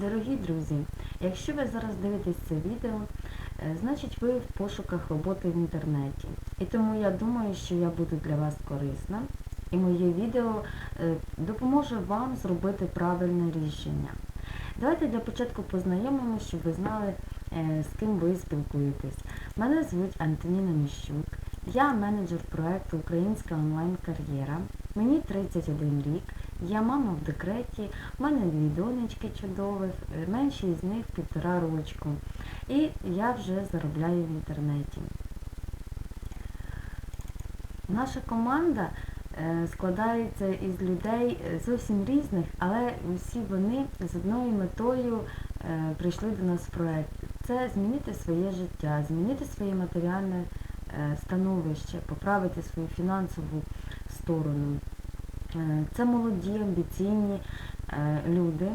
Дорогі друзі, якщо ви зараз дивитесь це відео, е, значить ви в пошуках роботи в інтернеті. І тому я думаю, що я буду для вас корисна. І моє відео е, допоможе вам зробити правильне рішення. Давайте для початку познайомимося, щоб ви знали, е, з ким ви спілкуєтесь. Мене звуть Антоніна Міщук. Я менеджер проекту Українська онлайн-кар'єра. Мені 31 рік. Я мама в декреті, в мене дві донечки чудових, менші з них півтора рочку. І я вже заробляю в інтернеті. Наша команда е, складається із людей е, зовсім різних, але усі вони з одною метою е, прийшли до нас в проект. Це змінити своє життя, змінити своє матеріальне становище, поправити свою фінансову сторону. Е, Це молоді, амбіційні е, люди,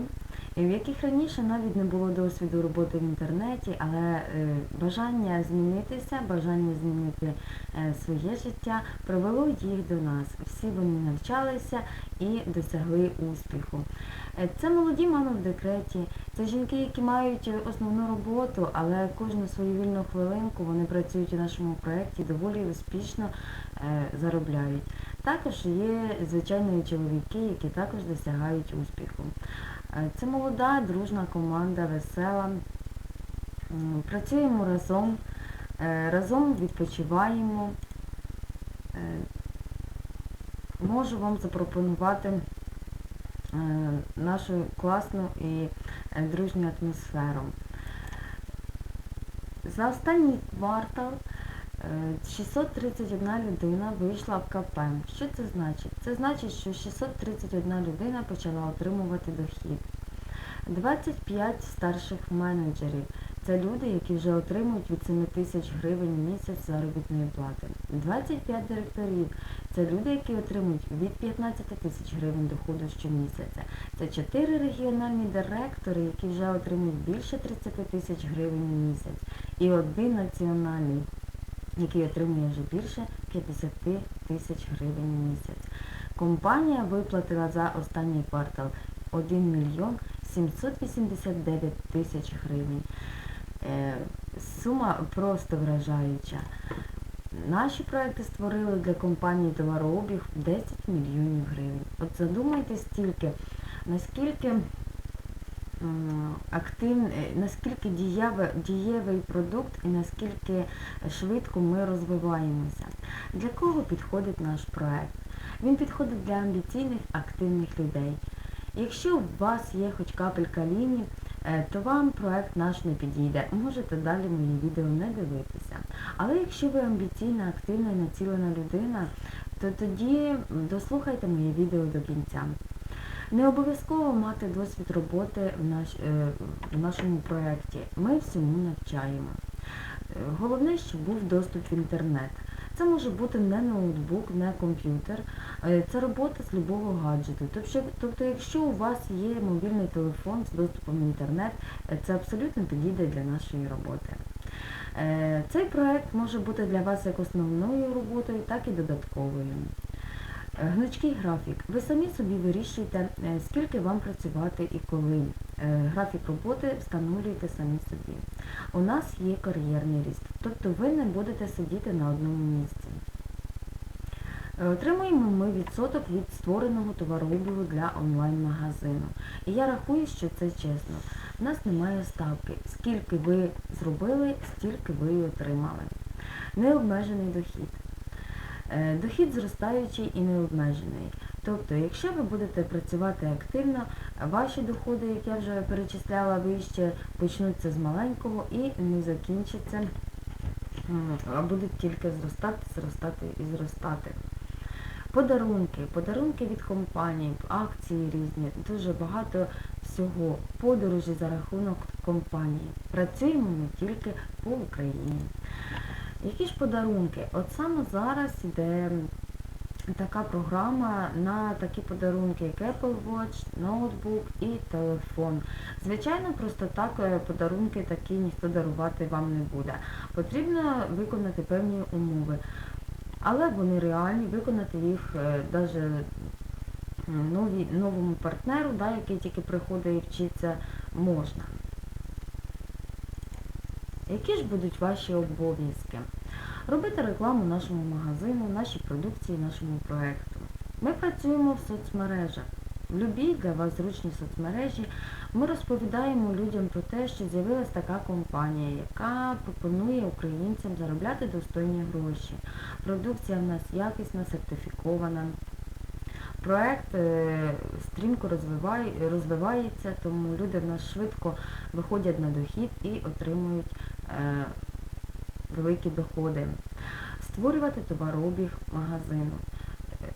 в яких раніше навіть не було досвіду роботи в інтернеті, але е, бажання змінитися, бажання змінити своє життя привело їх до нас. Всі вони навчалися і досягли успіху. Це молоді мами в декреті, це жінки, які мають основну роботу, але кожну свою вільну хвилинку вони працюють у нашому проєкті, доволі успішно заробляють. Також є, звичайно, чоловіки, які також досягають успіху. Е, Це молода, дружна команда, весела. Працюємо разом, е, разом відпочиваємо. Е, Можу вам запропонувати нашу класну і дружню атмосферу. За останній квартал 631 людина вийшла в КП. Що це значить? Це значить, що 631 людина почала отримувати дохід. 25 старших менеджерів. Це люди, які вже отримують від 7 тисяч гривень місяць заробітної плати. 25 директорів. Це люди, які отримують від 15 тисяч гривень доходу щомісяця. Це 4 регіональні директори, які вже отримують більше 30 тисяч гривень місяць. І один національний, який отримує вже більше 50 тисяч гривень в місяць. Компанія виплатила за останній квартал 1 мільйон 789 тисяч гривень. Е, Сума просто вражаюча. Наші проекти створили для компанії товарообіг 10 мільйонів гривень. От задумайтесь тільки, наскільки м, актив, е, наскільки дієвий, дієвий продукт і наскільки швидко ми розвиваємося. Для кого підходить наш проект? Він підходить для амбіційних, активних людей. Якщо у вас є хоч капелька лінії, е, то вам проект наш не підійде. Можете далі мої відео не дивитися. Але якщо ви амбіційна, активна і націлена людина, то тоді дослухайте моє відео до кінця. Не обов'язково мати досвід роботи в, наш, е, в нашому проєкті. Ми всьому навчаємо. Е, Головне, щоб був доступ в інтернет. Це може бути не ноутбук, не комп'ютер. Е, Це робота з любого гаджету. Тобто, тобто, якщо у вас є мобільний телефон з доступом в інтернет, це абсолютно підійде для нашої роботи. Цей проект може бути для вас як основною роботою, так і додатковою. Е, Гнучкий графік. Ви самі собі вирішуєте, е, скільки вам працювати і коли. Е, Графік роботи встановлюєте самі собі. У нас є кар'єрний ріст, тобто ви не будете сидіти на одному місці. Отримуємо ми відсоток від створеного товарообігу для онлайн-магазину. І я рахую, що це чесно. У нас немає ставки. Скільки ви зробили, стільки ви і отримали. Необмежений дохід. Е, Дохід зростаючий і необмежений. Тобто, якщо ви будете працювати активно, ваші доходи, як я вже перечисляла вище, почнуться з маленького і не закінчаться, а будуть тільки зростати, зростати і зростати. Подарунки, подарунки від компаній, акції різні, дуже багато всього. Подорожі за рахунок компанії. Працюємо ми тільки по Україні. Які ж подарунки? От саме зараз іде така програма на такі подарунки, як Apple Watch, ноутбук і телефон. Звичайно, просто так е, подарунки такі ніхто дарувати вам не буде. Потрібно виконати певні умови. Але вони реальні, виконати їх навіть новому партнеру, да, який тільки приходить і вчиться Можна. Які ж будуть ваші обов'язки? Робити рекламу нашому магазину, нашій продукції, нашому проекту. Ми працюємо в соцмережах. В любій для вас зручній соцмережі ми розповідаємо людям про те, що з'явилась така компанія, яка пропонує українцям заробляти достойні гроші. Продукція в нас якісна, сертифікована. Проект е, стрімко розвиває, розвивається, тому люди в нас швидко виходять на дохід і отримують великі доходи. Створювати товарообіг магазину. Е,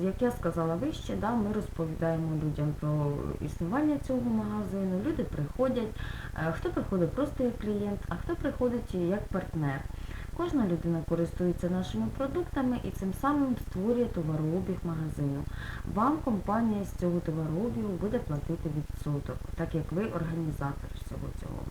Як я сказала вище, да, ми розповідаємо людям про існування цього магазину. Люди приходять, е, хто приходить просто як клієнт, а хто приходить як партнер. Кожна людина користується нашими продуктами і цим самим створює товарообіг магазину. Вам компанія з цього товарообігу буде платити відсоток, так як ви організатор всього цього.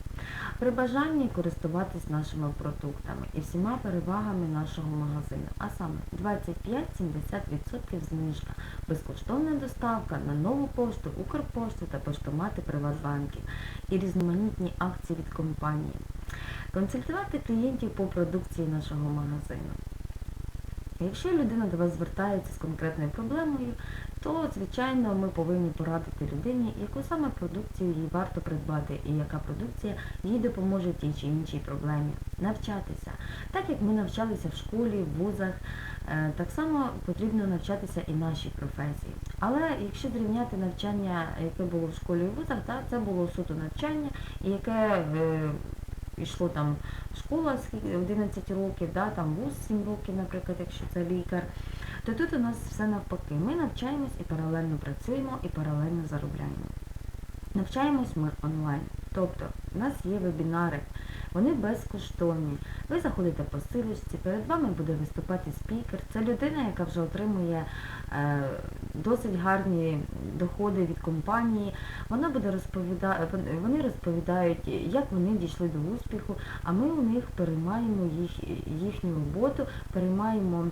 При бажанні користуватись нашими продуктами і всіма перевагами нашого магазину, а саме 25-70% знижка, безкоштовна доставка на нову пошту, Укрпошту та поштомати Приватбанків і різноманітні акції від компанії. Консультувати клієнтів по продукції нашого магазину. Якщо людина до вас звертається з конкретною проблемою, то, звичайно, ми повинні порадити людині, яку саме продукцію їй варто придбати і яка продукція їй допоможе в тій чи іншій проблемі. Навчатися. Так як ми навчалися в школі, в вузах, е, так само потрібно навчатися і нашій професії. Але якщо зрівняти навчання, яке було в школі і в вузах, так, це було суто навчання, яке е, йшло там школа скільки- 11 років, да, там вуз 7 років, наприклад, якщо це лікар, то тут у нас все навпаки. Ми навчаємось і паралельно працюємо, і паралельно заробляємо. Навчаємось ми онлайн. Тобто у нас є вебінари, вони безкоштовні. Ви заходите по силочці, перед вами буде виступати спікер. Це людина, яка вже отримує е, досить гарні доходи від компанії. Вона буде розповідати, вони розповідають, як вони дійшли до успіху, а ми у них переймаємо їх, їхню роботу, переймаємо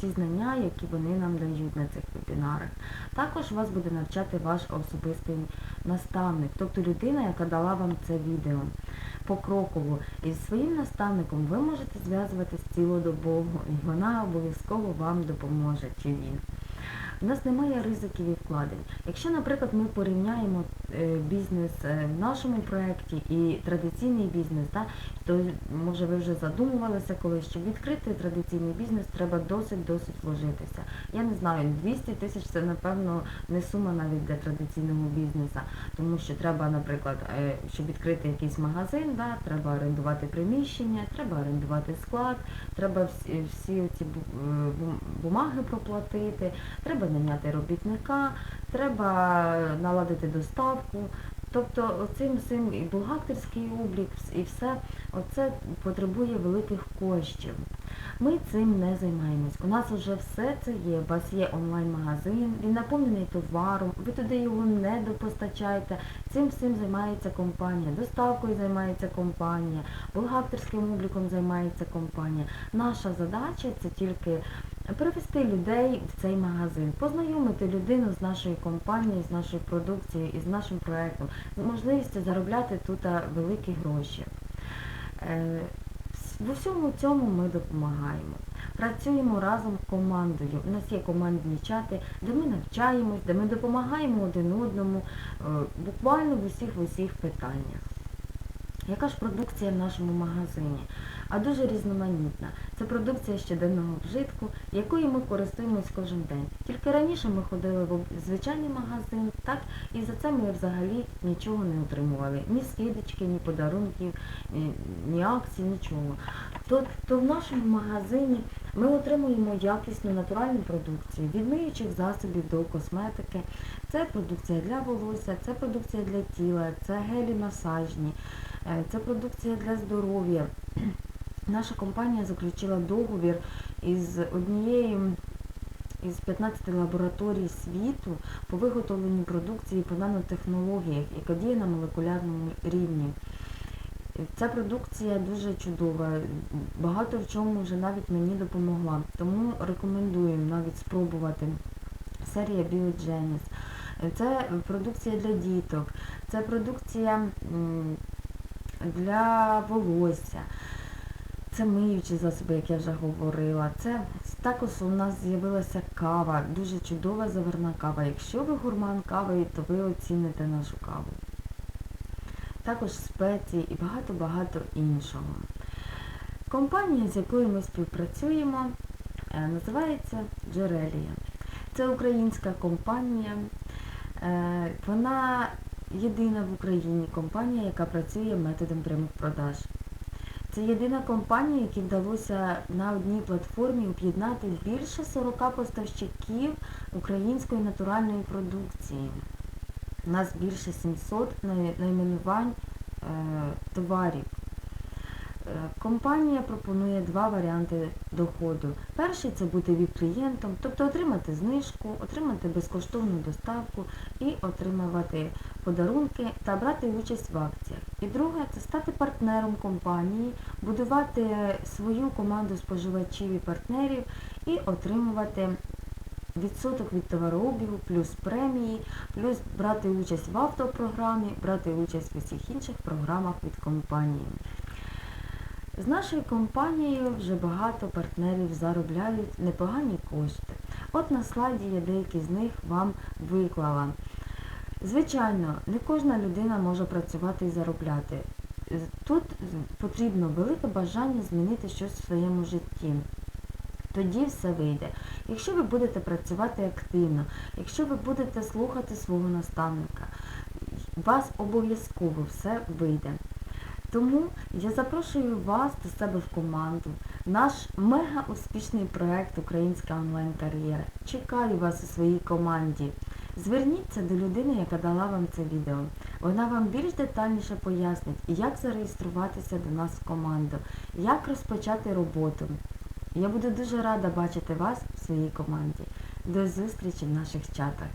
ті знання, які вони нам дають на цих вебінарах. Також вас буде навчати ваш особистий наставник, тобто людина, яка дала вам це відео покроково. І зі своїм наставником ви можете зв'язуватись цілодобово, і вона обов'язково вам допоможе, чи він. У нас немає ризиків і вкладень. Якщо, наприклад, ми порівняємо е, бізнес е, в нашому проєкті і традиційний бізнес, да, то може ви вже задумувалися колись, щоб відкрити традиційний бізнес, треба досить-досить вложитися. Я не знаю, 200 тисяч це, напевно, не сума навіть для традиційного бізнесу, тому що треба, наприклад, е, щоб відкрити якийсь магазин, да, треба орендувати приміщення, треба орендувати склад, треба всі, всі ці бу- бум- бумаги проплатити, треба наняти робітника, треба наладити доставку. Тобто цим всім і бухгалтерський облік, і все оце потребує великих коштів. Ми цим не займаємось. У нас вже все це є. У вас є онлайн-магазин, він наповнений товаром, ви туди його не допостачаєте. Цим всім займається компанія, доставкою займається компанія, бухгалтерським обліком займається компанія. Наша задача це тільки привести людей в цей магазин, познайомити людину з нашою компанією, з нашою продукцією і з нашим проєктом, з можливістю заробляти тут великі гроші. Е, В усьому цьому ми допомагаємо. Працюємо разом командою. У нас є командні чати, де ми навчаємось, де ми допомагаємо один одному, е, буквально в усіх в усіх питаннях. Яка ж продукція в нашому магазині? А дуже різноманітна. Це продукція щоденного вжитку, якою ми користуємось кожен день. Тільки раніше ми ходили в звичайний магазин, так, і за це ми взагалі нічого не отримували. Ні скидочки, ні подарунків, ні, ні акцій, нічого. То, то в нашому магазині ми отримуємо якісну натуральну продукцію, від миючих засобів до косметики. Це продукція для волосся, це продукція для тіла, це гелі масажні, е, це продукція для здоров'я. Наша компанія заключила договір із однією із 15 лабораторій світу по виготовленню продукції по нанотехнологіях, яка діє на молекулярному рівні. Ця продукція дуже чудова, багато в чому вже навіть мені допомогла. Тому рекомендуємо навіть спробувати серія Biogenis. це продукція для діток, це продукція для волосся. Це миючі засоби, як я вже говорила. Це також у нас з'явилася кава, дуже чудова заварна кава. Якщо ви гурман кави, то ви оціните нашу каву. Також спеції і багато-багато іншого. Компанія, з якою ми співпрацюємо, е, називається Джерелія. Це українська компанія. Е, Вона єдина в Україні компанія, яка працює методом прямих продаж. Це єдина компанія, якій вдалося на одній платформі об'єднати більше 40 поставщиків української натуральної продукції. У нас більше 700 найменувань е, товарів. Компанія пропонує два варіанти доходу. Перший це бути віп-клієнтом, тобто отримати знижку, отримати безкоштовну доставку і отримувати подарунки та брати участь в акціях. І друге це стати партнером компанії, будувати свою команду споживачів і партнерів і отримувати відсоток від товарообігу, плюс премії, плюс брати участь в автопрограмі, брати участь в усіх інших програмах від компанії. З нашою компанією вже багато партнерів заробляють непогані кошти. От на слайді я деякі з них вам виклала. Звичайно, не кожна людина може працювати і заробляти. Тут потрібно велике бажання змінити щось в своєму житті. Тоді все вийде. Якщо ви будете працювати активно, якщо ви будете слухати свого наставника, у вас обов'язково все вийде. Тому я запрошую вас до себе в команду. Наш мега успішний проект Українська онлайн-кар'єра. Чекаю вас у своїй команді. Зверніться до людини, яка дала вам це відео. Вона вам більш детальніше пояснить, як зареєструватися до нас в команду, як розпочати роботу. Я буду дуже рада бачити вас в своїй команді. До зустрічі в наших чатах.